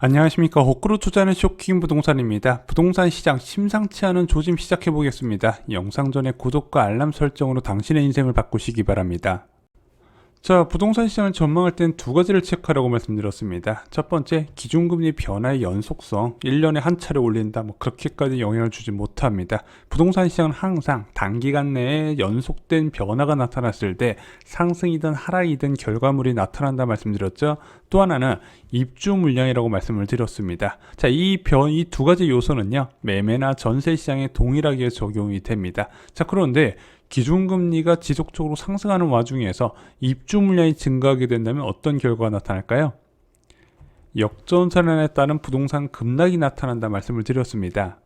안녕하십니까. 호크로 투자는 쇼킹 부동산입니다. 부동산 시장 심상치 않은 조짐 시작해 보겠습니다. 영상 전에 구독과 알람 설정으로 당신의 인생을 바꾸시기 바랍니다. 자, 부동산 시장을 전망할 땐 두 가지를 체크하라고 말씀드렸습니다. 첫 번째, 기준금리 변화의 연속성, 1년에 한 차례 올린다, 뭐 그렇게까지 영향을 주지 못합니다. 부동산 시장은 항상 단기간 내에 연속된 변화가 나타났을 때 상승이든 하락이든 결과물이 나타난다 말씀드렸죠. 또 하나는 입주 물량이라고 말씀을 드렸습니다. 자, 이 변, 이 두 가지 요소는요, 매매나 전세 시장에 동일하게 적용이 됩니다. 자, 그런데 기준금리가 지속적으로 상승하는 와중에서 입주 물량이 증가하게 된다면 어떤 결과가 나타날까요? 역전선언에 따른 부동산 급락이 나타난다 말씀을 드렸습니다.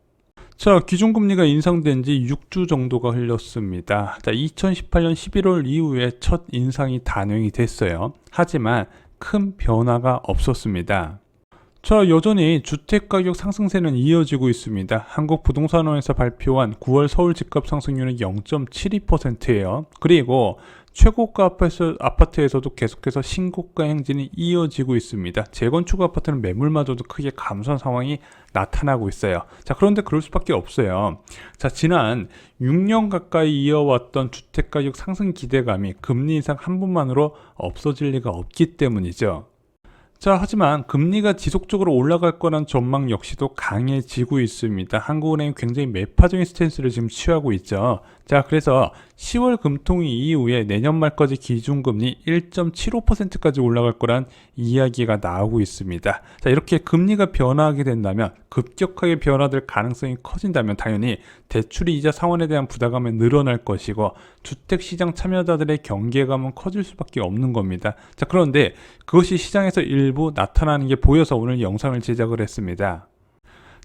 자, 기준금리가 인상된 지 6주 정도가 흘렀습니다. 자, 2018년 11월 이후에 첫 인상이 단행이 됐어요. 하지만 큰 변화가 없었습니다. 자, 여전히 주택가격 상승세는 이어지고 있습니다. 한국부동산원에서 발표한 9월 서울 집값 상승률은 0.72%예요. 그리고 최고가 아파트, 아파트에서도 계속해서 신고가 행진이 이어지고 있습니다. 재건축 아파트는 매물마저도 크게 감소한 상황이 나타나고 있어요. 자, 그런데 그럴 수밖에 없어요. 자, 지난 6년 가까이 이어왔던 주택가격 상승 기대감이 금리 인상 한 번만으로 없어질 리가 없기 때문이죠. 자, 하지만 금리가 지속적으로 올라갈 거란 전망 역시도 강해지고 있습니다. 한국은행이 굉장히 매파적인 스탠스를 지금 취하고 있죠. 자, 그래서 10월 금통위 이후에 내년 말까지 기준금리 1.75%까지 올라갈 거란 이야기가 나오고 있습니다. 자, 이렇게 금리가 변화하게 된다면 급격하게 변화될 가능성이 커진다면 당연히 대출이 이자 상환에 대한 부담감이 늘어날 것이고 주택 시장 참여자들의 경계감은 커질 수밖에 없는 겁니다. 자, 그런데 그것이 시장에서 일부 나타나는 게 보여서 오늘 영상을 제작을 했습니다.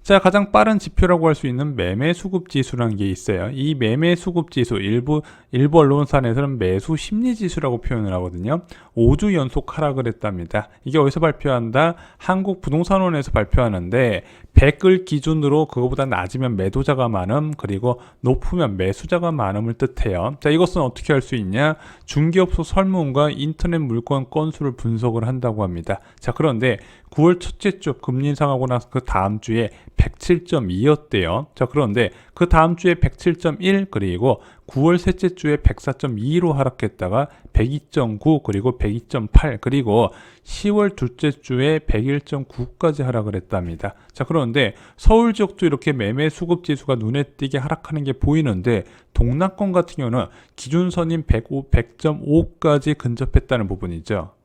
자, 가장 빠른 지표라고 할 수 있는 매매 수급 지수라는 게 있어요. 이 매매 수급 지수 일부 일부 언론사에서는 매수 심리 지수라고 표현을 하거든요. 5주 연속 하락을 했답니다. 이게 어디서 발표한다? 한국 부동산원에서 발표하는데 100을 기준으로 그거보다 낮으면 매도자가 많음 그리고 높으면 매수자가 많음을 뜻해요. 자, 이것은 어떻게 할 수 있냐? 중개업소 설문과 인터넷 물건 건수를 분석을 한다고 합니다. 자, 그런데 9월 첫째 주 금리 인상하고 나서 그 다음 주에 107.2였대요. 자, 그런데 그 다음 주에 107.1 그리고 9월 셋째 주에 104.2로 하락했다가 102.9 그리고 102.8 그리고 10월 둘째 주에 101.9까지 하락을 했답니다. 자, 그런데 서울 지역도 이렇게 매매 수급 지수가 눈에 띄게 하락하는 게 보이는데 동남권 같은 경우는 기준선인 105, 100.5까지 근접했다는 부분이죠.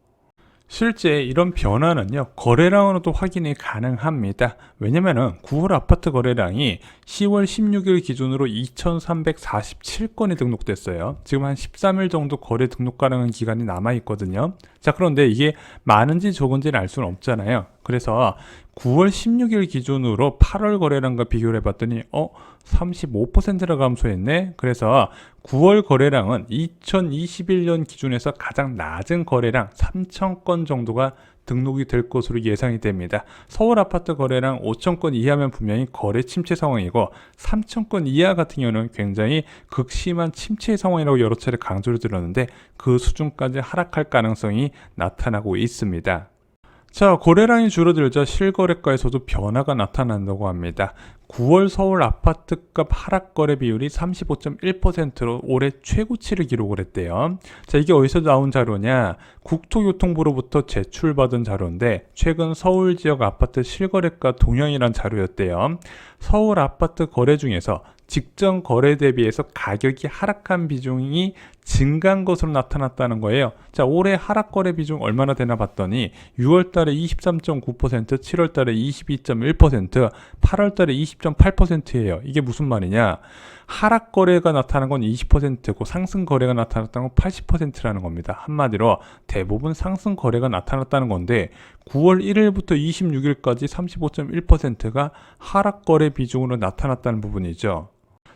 실제 이런 변화는요, 거래량으로도 확인이 가능합니다. 왜냐면은 9월 아파트 거래량이 10월 16일 기준으로 2,347건이 등록됐어요. 지금 한 13일 정도 거래 등록 가능한 기간이 남아 있거든요. 자, 그런데 이게 많은지 적은지는 알 수는 없잖아요. 그래서 9월 16일 기준으로 8월 거래량과 비교를 해봤더니, 어, 35%나 감소했네? 그래서 9월 거래량은 2021년 기준에서 가장 낮은 거래량 3,000건 정도가 등록이 될 것으로 예상이 됩니다. 서울 아파트 거래량 5,000건 이하면 분명히 거래 침체 상황이고 3,000건 이하 같은 경우는 굉장히 극심한 침체 상황이라고 여러 차례 강조를 드렸는데 그 수준까지 하락할 가능성이 나타나고 있습니다. 자, 거래량이 줄어들자 실거래가에서도 변화가 나타난다고 합니다. 9월 서울 아파트값 하락 거래 비율이 35.1%로 올해 최고치를 기록을 했대요. 자, 이게 어디서 나온 자료냐? 국토교통부로부터 제출받은 자료인데 최근 서울 지역 아파트 실거래가 동향이란 자료였대요. 서울 아파트 거래 중에서 직전 거래 대비해서 가격이 하락한 비중이 증가한 것으로 나타났다는 거예요. 자, 올해 하락 거래 비중 얼마나 되나 봤더니 6월 달에 23.9%, 7월 달에 22.1%, 8월 달에 20.8%예요. 이게 무슨 말이냐? 하락 거래가 나타난 건 20%고 상승 거래가 나타났다는 건 80%라는 겁니다. 한마디로 대부분 상승 거래가 나타났다는 건데 9월 1일부터 26일까지 35.1%가 하락 거래 비중으로 나타났다는 부분이죠.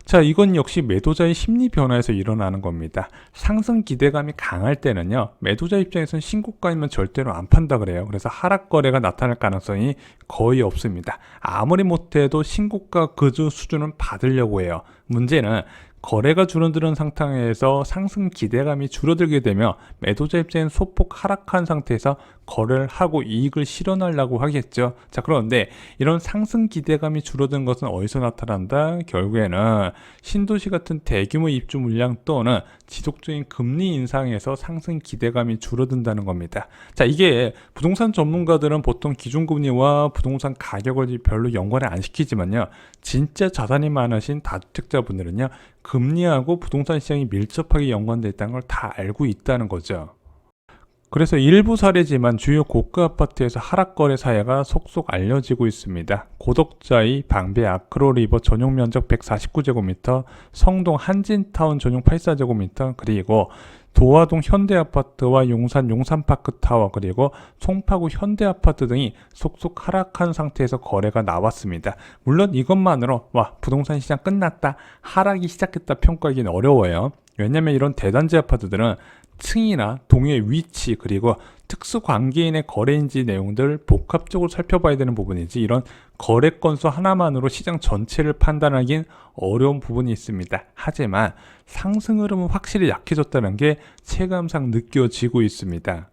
자, 이건 역시 매도자의 심리 변화에서 일어나는 겁니다. 상승 기대감이 강할 때는요, 매도자 입장에서는 신고가이면 절대로 안 판다 그래요. 그래서 하락 거래가 나타날 가능성이 거의 없습니다. 아무리 못해도 신고가 그주 수준은 받으려고 해요. 문제는 거래가 줄어드는 상황에서 상승 기대감이 줄어들게 되며 매도자 입장엔 소폭 하락한 상태에서 거래를 하고 이익을 실현하려고 하겠죠. 자, 그런데 이런 상승 기대감이 줄어든 것은 어디서 나타난다? 결국에는 신도시 같은 대규모 입주 물량 또는 지속적인 금리 인상에서 상승 기대감이 줄어든다는 겁니다. 자, 이게 부동산 전문가들은 보통 기준금리와 부동산 가격을 별로 연관을 안 시키지만요. 진짜 자산이 많으신 다주택자분들은요. 금리하고 부동산 시장이 밀접하게 연관되어 있다는 걸 다 알고 있다는 거죠. 그래서 일부 사례지만 주요 고가 아파트에서 하락 거래 사례가 속속 알려지고 있습니다. 고덕자이 방배 아크로리버 전용 면적 149제곱미터, 성동 한진타운 전용 84제곱미터, 그리고 도화동 현대아파트와 용산 용산파크 타워 그리고 송파구 현대아파트 등이 속속 하락한 상태에서 거래가 나왔습니다. 물론 이것만으로 와 부동산 시장 끝났다 하락이 시작했다 평가하기는 어려워요. 왜냐하면 이런 대단지 아파트들은 층이나 동의 위치 그리고 특수 관계인의 거래인지 내용들 복합적으로 살펴봐야 되는 부분이지 이런 거래 건수 하나만으로 시장 전체를 판단하긴 어려운 부분이 있습니다. 하지만 상승 흐름은 확실히 약해졌다는 게 체감상 느껴지고 있습니다.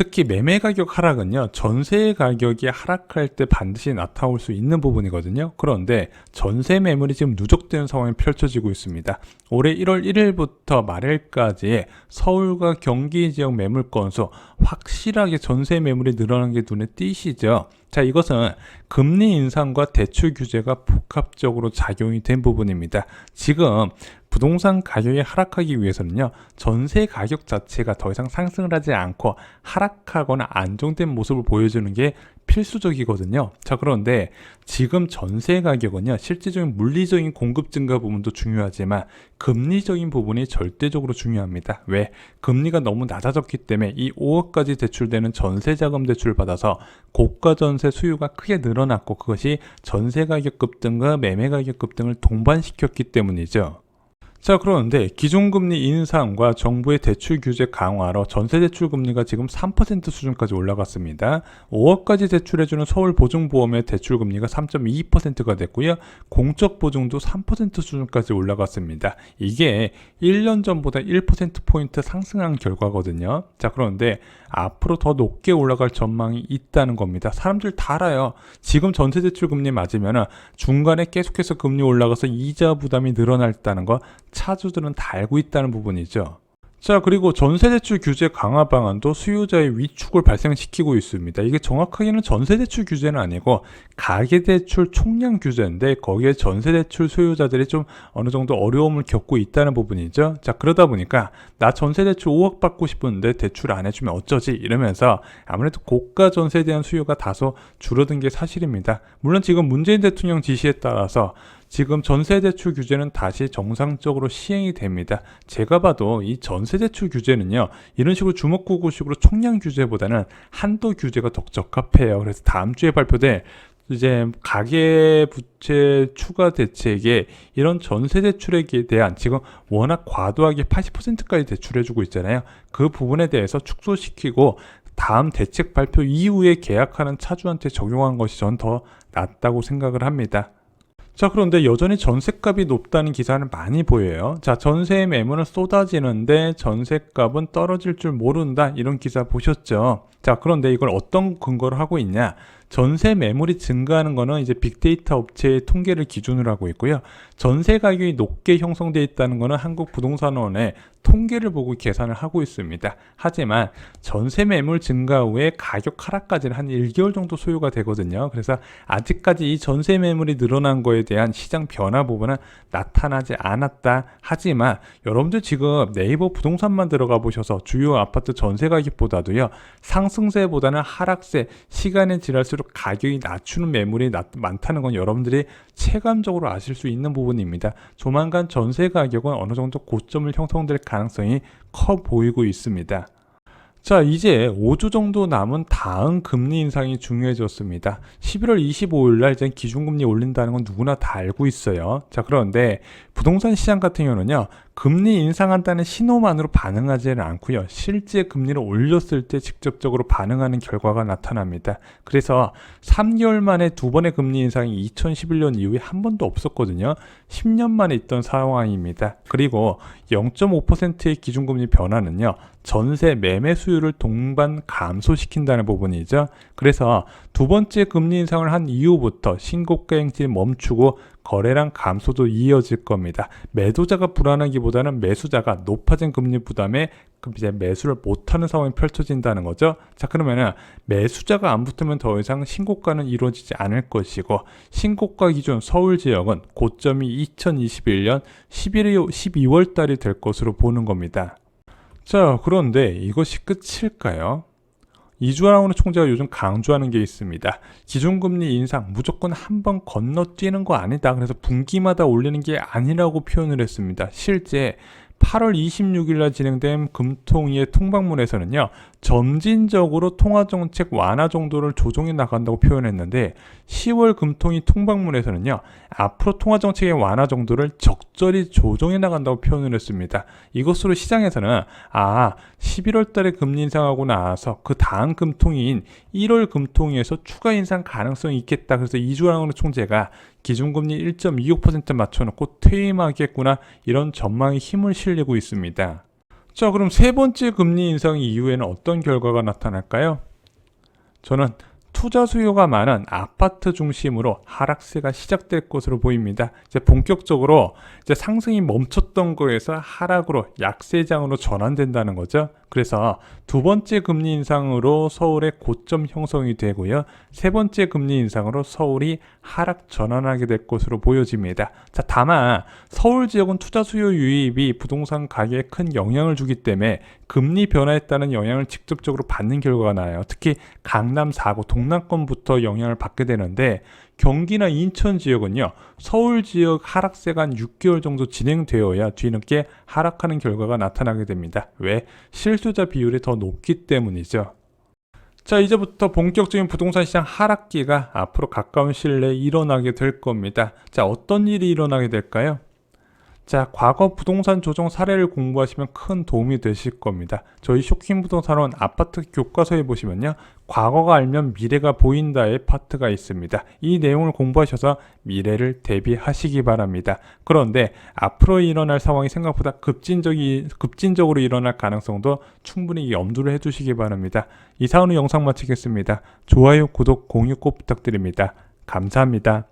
특히 매매 가격 하락은요, 전세 가격이 하락할 때 반드시 나타올 수 있는 부분이거든요. 그런데 전세 매물이 지금 누적되는 상황이 펼쳐지고 있습니다. 올해 1월 1일부터 말일까지 서울과 경기 지역 매물 건수 확실하게 전세 매물이 늘어난 게 눈에 띄시죠? 자, 이것은 금리 인상과 대출 규제가 복합적으로 작용이 된 부분입니다. 지금 부동산 가격이 하락하기 위해서는요, 전세 가격 자체가 더 이상 상승을 하지 않고 하락하거나 안정된 모습을 보여주는 게 필수적이거든요. 자, 그런데 지금 전세 가격은요, 실질적인 물리적인 공급 증가 부분도 중요하지만 금리적인 부분이 절대적으로 중요합니다. 왜? 금리가 너무 낮아졌기 때문에 이 5억까지 대출되는 전세 자금 대출을 받아서 고가 전세 수요가 크게 늘어났고 그것이 전세 가격 급등과 매매 가격 급등을 동반시켰기 때문이죠. 자, 그런데 기존금리 인상과 정부의 대출 규제 강화로 전세대출 금리가 지금 3% 수준까지 올라갔습니다. 5억까지 대출해주는 서울보증보험의 대출 금리가 3.22%가 됐고요. 공적보증도 3% 수준까지 올라갔습니다. 이게 1년 전보다 1%포인트 상승한 결과거든요. 자, 그런데 앞으로 더 높게 올라갈 전망이 있다는 겁니다. 사람들 다 알아요. 지금 전세 대출 금리 맞으면 중간에 계속해서 금리 올라가서 이자 부담이 늘어났다는 거 차주들은 다 알고 있다는 부분이죠. 자, 그리고 전세대출 규제 강화 방안도 수요자의 위축을 발생시키고 있습니다. 이게 정확하게는 전세대출 규제는 아니고 가계대출 총량 규제인데 거기에 전세대출 수요자들이 좀 어느 정도 어려움을 겪고 있다는 부분이죠. 자, 그러다 보니까 나 전세대출 5억 받고 싶은데 대출 안 해주면 어쩌지? 이러면서 아무래도 고가 전세에 대한 수요가 다소 줄어든 게 사실입니다. 물론 지금 문재인 대통령 지시에 따라서 지금 전세대출 규제는 다시 정상적으로 시행이 됩니다. 제가 봐도 이 전세대출 규제는요, 이런 식으로 주먹구구식으로 총량 규제보다는 한도 규제가 더 적합해요. 그래서 다음 주에 발표될 이제 가계 부채 추가 대책에 이런 전세 대출에 대한 지금 워낙 과도하게 80%까지 대출해주고 있잖아요. 그 부분에 대해서 축소시키고 다음 대책 발표 이후에 계약하는 차주한테 적용한 것이 전 더 낫다고 생각을 합니다. 자, 그런데 여전히 전세값이 높다는 기사는 많이 보여요. 자, 전세 매물은 쏟아지는데 전세값은 떨어질 줄 모른다. 이런 기사 보셨죠? 자, 그런데 이걸 어떤 근거로 하고 있냐? 전세 매물이 증가하는 거는 이제 빅데이터 업체의 통계를 기준으로 하고 있고요. 전세 가격이 높게 형성되어 있다는 거는 한국 부동산원의 통계를 보고 계산을 하고 있습니다. 하지만 전세 매물 증가 후에 가격 하락까지는 한 1개월 정도 소요가 되거든요. 그래서 아직까지 이 전세 매물이 늘어난 거에 대한 시장 변화 부분은 나타나지 않았다. 하지만 여러분들 지금 네이버 부동산만 들어가 보셔서 주요 아파트 전세 가격보다도요. 상승세보다는 하락세 시간이 지날수록 가격이 낮추는 매물이 많다는 건 여러분들이 체감적으로 아실 수 있는 부분입니다. 조만간 전세 가격은 어느 정도 고점을 형성될 가능성이 커 보이고 있습니다. 자, 이제 5주 정도 남은 다음 금리 인상이 중요해졌습니다. 11월 25일 날 이제 기준금리 올린다는 건 누구나 다 알고 있어요. 자, 그런데 부동산 시장 같은 경우는요, 금리 인상한다는 신호만으로 반응하지는 않고요. 실제 금리를 올렸을 때 직접적으로 반응하는 결과가 나타납니다. 그래서 3개월 만에 두 번의 금리 인상이 2011년 이후에 한 번도 없었거든요. 10년 만에 있던 상황입니다. 그리고 0.5%의 기준금리 변화는요. 전세 매매 수요를 동반 감소시킨다는 부분이죠. 그래서 두 번째 금리 인상을 한 이후부터 신고가 행진이 멈추고 거래량 감소도 이어질 겁니다. 매도자가 불안하기보다는 매수자가 높아진 금리 부담에 그럼 이제 매수를 못하는 상황이 펼쳐진다는 거죠. 자 그러면은 매수자가 안 붙으면 더 이상 신고가는 이루어지지 않을 것이고 신고가 기준 서울 지역은 고점이 2021년 11월 12월 달이 될 것으로 보는 겁니다. 자 그런데 이것이 끝일까요? 이주환 총재가 요즘 강조하는 게 있습니다. 기준금리 인상 무조건 한 번 건너뛰는 거 아니다. 그래서 분기마다 올리는 게 아니라고 표현을 했습니다. 실제 8월 26일 날 진행된 금통위의 통방문에서는요. 점진적으로 통화정책 완화 정도를 조정해 나간다고 표현했는데 10월 금통위 통방문에서는요. 앞으로 통화정책의 완화 정도를 적절히 조정해 나간다고 표현을 했습니다. 이것으로 시장에서는 아 11월 달에 금리 인상하고 나서 그 다음 금통위인 1월 금통위에서 추가 인상 가능성이 있겠다. 그래서 이주환 총재가 기준금리 1.25% 맞춰놓고 퇴임하겠구나 이런 전망에 힘을 실리고 있습니다. 자 그럼 세 번째 금리 인상 이후에는 어떤 결과가 나타날까요? 저는 투자 수요가 많은 아파트 중심으로 하락세가 시작될 것으로 보입니다. 이제 본격적으로 이제 상승이 멈췄던 거에서 하락으로 약세장으로 전환된다는 거죠. 그래서 두 번째 금리 인상으로 서울의 고점 형성이 되고요. 세 번째 금리 인상으로 서울이 하락 전환하게 될 것으로 보여집니다. 자, 다만 서울 지역은 투자 수요 유입이 부동산 가격에 큰 영향을 주기 때문에 금리 변화에 따른 영향을 직접적으로 받는 결과가 나요. 특히 강남 4구 동남권부터 영향을 받게 되는데 경기나 인천 지역은요. 서울 지역 하락세가 한 6개월 정도 진행되어야 뒤늦게 하락하는 결과가 나타나게 됩니다. 왜? 실수자 비율이 더 높기 때문이죠. 자, 이제부터 본격적인 부동산 시장 하락기가 앞으로 가까운 시일 내에 일어나게 될 겁니다. 자, 어떤 일이 일어나게 될까요? 자, 과거 부동산 조정 사례를 공부하시면 큰 도움이 되실 겁니다. 저희 쇼킹 부동산원 아파트 교과서에 보시면요. 과거가 알면 미래가 보인다의 파트가 있습니다. 이 내용을 공부하셔서 미래를 대비하시기 바랍니다. 그런데 앞으로 일어날 상황이 생각보다 급진적이, 급진적으로 일어날 가능성도 충분히 염두를 해두시기 바랍니다. 이상으로 영상 마치겠습니다. 좋아요, 구독, 공유 꼭 부탁드립니다. 감사합니다.